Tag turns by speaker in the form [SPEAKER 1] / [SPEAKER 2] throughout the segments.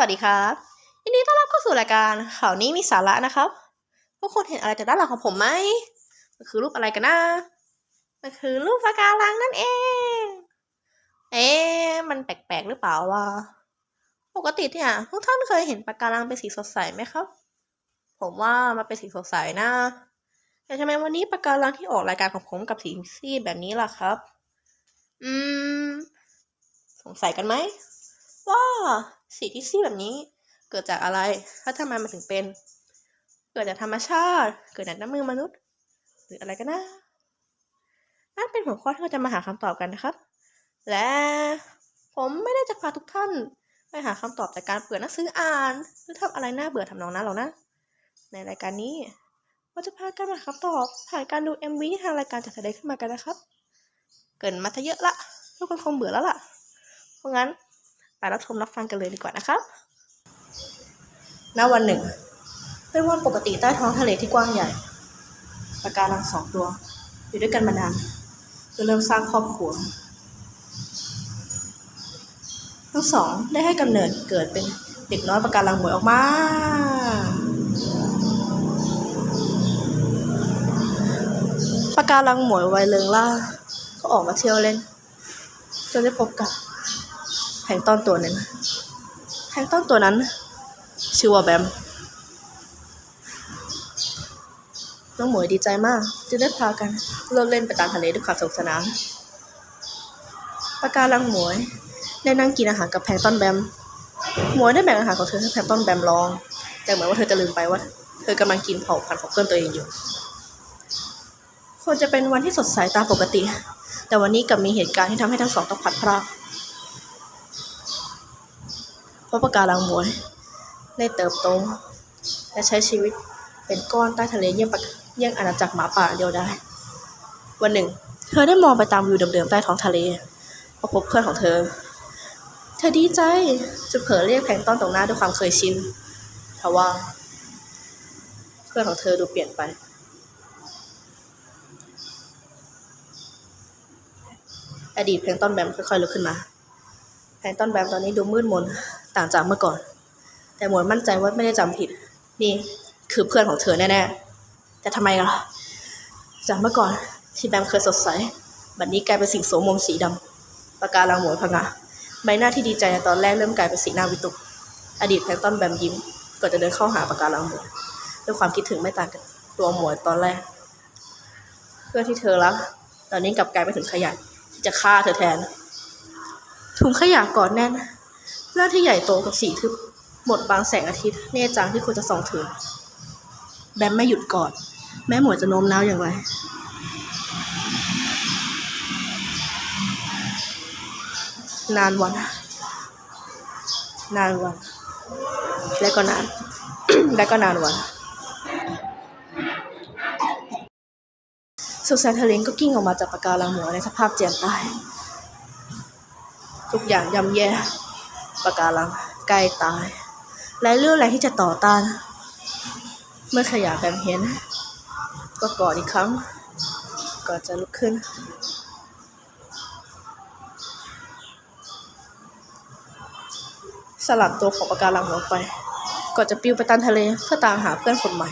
[SPEAKER 1] วัสดีครับยินดีต้อนรับเข้าสู่รายการข่าวนี้มีสาระนะครับทุกคนเห็นอะไรจากด้านหลังของผมไหมมันคือรูปอะไรกันนะมันคือรูปปะการังนั่นเอง เอ๊ะมันแปลกๆหรือเปล่าวะปกติเนี่ยทุกท่านเคยเห็นปะการังเป็นสีสดใสไหมครับ ผมว่ามันเป็นสีสดใสนะแต่ทำไมวันนี้ปะการังที่ออกรายการของผมกับสีซีแบบนี้ล่ะครับ อืม สงสัยกันไหม ว่าสีที่ซีดแบบนี้ เกิดจากอะไร ถ้าทำไมมันถึงเป็น เกิดจากธรรมชาติ เกิดจากน้ำมือมนุษย์ หรืออะไรกันนะนั่นเป็นหัวข้อที่เราจะมาหาคำตอบกันนะครับ และผมไม่ได้จะพาทุกท่านไปหาคำตอบจากการเปิดหนังสืออ่านหรือทำอะไรน่าเบื่อทำนองนั้นหรอกนะ ในรายการนี้เราจะพากันมาหาคำตอบผ่านการดู MV ที่ทางรายการจัดแสดงขึ้นมากันนะครับ เกินมาซะเยอะละทุกคนคงเบื่อแล้วล่ะ เพราะงั้น ไปรับชมรับฟังกันเลยดีกว่านะครับณวันหนึ่งเป็นวันปกติใต้ท้องทะเลที่กว้างใหญ่ปะการังสองตัว อยู่ด้วยกันมานานจนเริ่มสร้างครอบครัว ทั้งสองได้ให้กำเนิดเกิดเป็นเด็กน้อยปะการังหมวยออกมาปะการังหมวยวัยเริงล่าก็ออกมาเที่ยวเล่น จนได้พบกับ ลงต้อนตัวหนึ่งแพลงต้อนตัวนั้น ชื่อว่าแบมน้องหมวยดีใจมากจึงได้พากันเลิกเล่นไปตามทะเลด้วยความสนุกสนานปะการังหมวยได้นั่งกินอาหารกับแพลงต้อนแบมหมวยได้แบ่งอาหารของเธอให้แพลงต้อนแบมลอง แต่เหมือนว่าเธอจะลืมไปว่า เธอกำลังกินเผาพันธุ์ของเพื่อนตัวเองอยู่ควรจะเป็นวันที่สดใสตามปกติ แต่วันนี้กลับมีเหตุการณ์ที่ทำให้ทั้งสองต้องพัดพราก พราะปะการังมวยได้เติบโต และใช้ชีวิตเป็นก้อนใต้ทะเลเยี่ยงปะเยี่ยงอาณาจักรหมาป่าเดียวได้ วันหนึ่ง เธอได้มองไปตามวิวเดิมๆใต้ท้องทะเลพอพบเพื่อนของเธอ เธอดีใจจะเผลอเรียกแพงต้อนตรงหน้าด้วยความเคยชินทว่า เพื่อนของเธอดูเปลี่ยนไปอดีตแพลงต้อนแบมค่อยๆลุกขึ้นมา แพลงก์ต้นแบมตอนนี้ดูมืดมนต่างจากเมื่อก่อน แต่หมวยมั่นใจว่าไม่ได้จำผิด นี่คือเพื่อนของเธอแน่ๆแต่ทำไมล่ะจากเมื่อก่อนที่แบมเคยสดใส บัดนี้กลายเป็นสิ่งโสมมสีดำปากการังหมวยพงะใบหน้าที่ดีใจในตอนแรกเริ่มกลายเป็นสีหน้าวิตก อดีตแพลงต้นแบมยิ้มก่อนจะเดินเข้าหาปากการังหมวยด้วยความคิดถึงไม่ต่างกับตัวหมวยตอนแรก เพื่อนที่เธอรักตอนนี้กลับกลายเป็นถึงขยะที่จะฆ่าเธอแทน ถุงขยะกอดแน่นหน้าที่ใหญ่โตกับสีทึบหมดบางแสงอาทิตย์เนจางที่ควรจะส่องถึง แบมไม่หยุดกอด แม้หมวยจะโน้มน้าวอย่างไร นานวัน นานวัน และก็นาน และก็นานวันสุดแสนเทเลนก็กิ้งออกมาจากปากการังหมวยในสภาพเจียนตาย ทุกอย่างย่ำแย่ปะการังใกล้ตายและเรื่องอะไรที่จะต่อต้าน เมื่อขยะแบบเห็น ก็กอดอีกครั้ง ก่อนจะลุกขึ้น สลัดตัวของปะการังออกไป ก่อนจะปิวไปตามทะเลเพื่อตามหาเพื่อนคนใหม่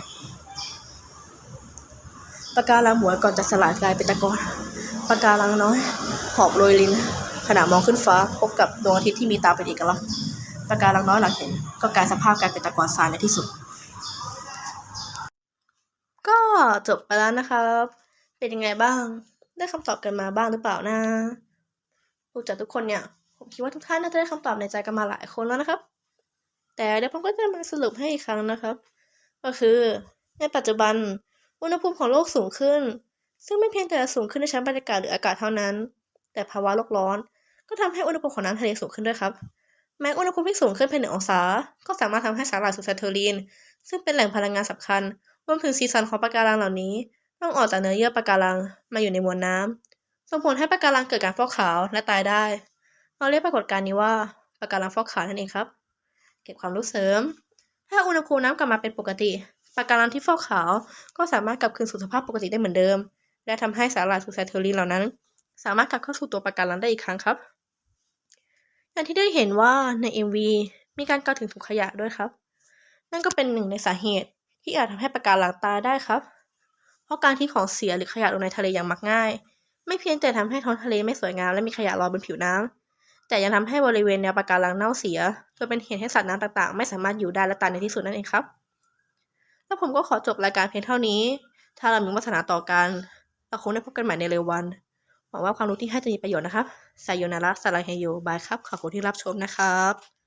[SPEAKER 1] ปะการังหมวยก่อนจะสลายกลายเป็นตะกอนปะการังน้อย หอบโรยลิ้น ขณะมองขึ้นฟ้าพบกับดวงอาทิตย์ที่มีตาเป็นเอกลักษณ์ปะการังน้อยหลังเห็นก็กลายสภาพกลายเป็นตะกอนทรายในที่สุด ก็จบไปแล้วนะครับ เป็นยังไงบ้าง ได้คำตอบกันมาบ้างหรือเปล่านะดูจากทุกคนเนี่ย ผมคิดว่าทุกท่านน่าจะได้คำตอบในใจกันมาหลายคนแล้วนะครับ แต่เดี๋ยวผมก็จะมาสรุปให้อีกครั้งนะครับ ก็คือในปัจจุบันอุณหภูมิของโลกสูงขึ้น ซึ่งไม่เพียงแต่จะสูงขึ้นในชั้นบรรยากาศหรืออากาศเท่านั้น แต่ภาวะโลกร้อน ก็ทำให้อุณหภูมิของน้ำทะเลสูงขึ้นด้วยครับ แม้อุณหภูมิที่สูงขึ้นเพียงหนึ่งองศา ก็สามารถทำให้สาหร่ายซูซาเทอรีน ซึ่งเป็นแหล่งพลังงานสำคัญ รวมถึงสีสันของปะการังเหล่านี้ ต้องออกจากเนื้อเยื่อปะการังมาอยู่ในมวลน้ำส่งผลให้ปะการังเกิดการฟอกขาวและตายได้ เราเรียกปรากฏการณ์นี้ว่าปะการังฟอกขาวนั่นเองครับ เก็บความรู้เสริม ถ้าอุณหภูมิน้ำกลับมาเป็นปกติปะการังที่ฟอกขาว ก็สามารถกลับคืนสู่สภาพปกติได้เหมือนเดิม และทำให้สาหร่ายซูซาเทอรีนเหล่านั้น สามารถกลับเข้าสู่ตัวปะการังได้อีกครั้งครับ อย่างที่ได้เห็นว่าใน MV มีการกล่าวถึงถุงขยะด้วยครับ นั่นก็เป็นหนึ่งในสาเหตุที่อาจทำให้ปะการังตายได้ครับ เพราะการที่ของเสียหรือขยะลงในทะเลอย่างมักง่าย ไม่เพียงแต่ทำให้ท้องทะเลไม่สวยงามและมีขยะลอยบนผิวน้ำแต่ยังทำให้บริเวณแนวปะการังเน่าเสียจนเป็นเหตุให้สัตว์น้ำต่างๆ ไม่สามารถอยู่ได้และตายในที่สุดนั่นเองครับ แล้วผมก็ขอจบรายการเพียงเท่านี้ ถ้าเรามีวาสนาต่อกันเราคงได้พบกันใหม่ในเร็ววัน หวังว่าความรู้ที่ให้จะมีประโยชน์นะครับไซโยนาระสลาเฮโยบายครับ ขอบคุณที่รับชมนะครับ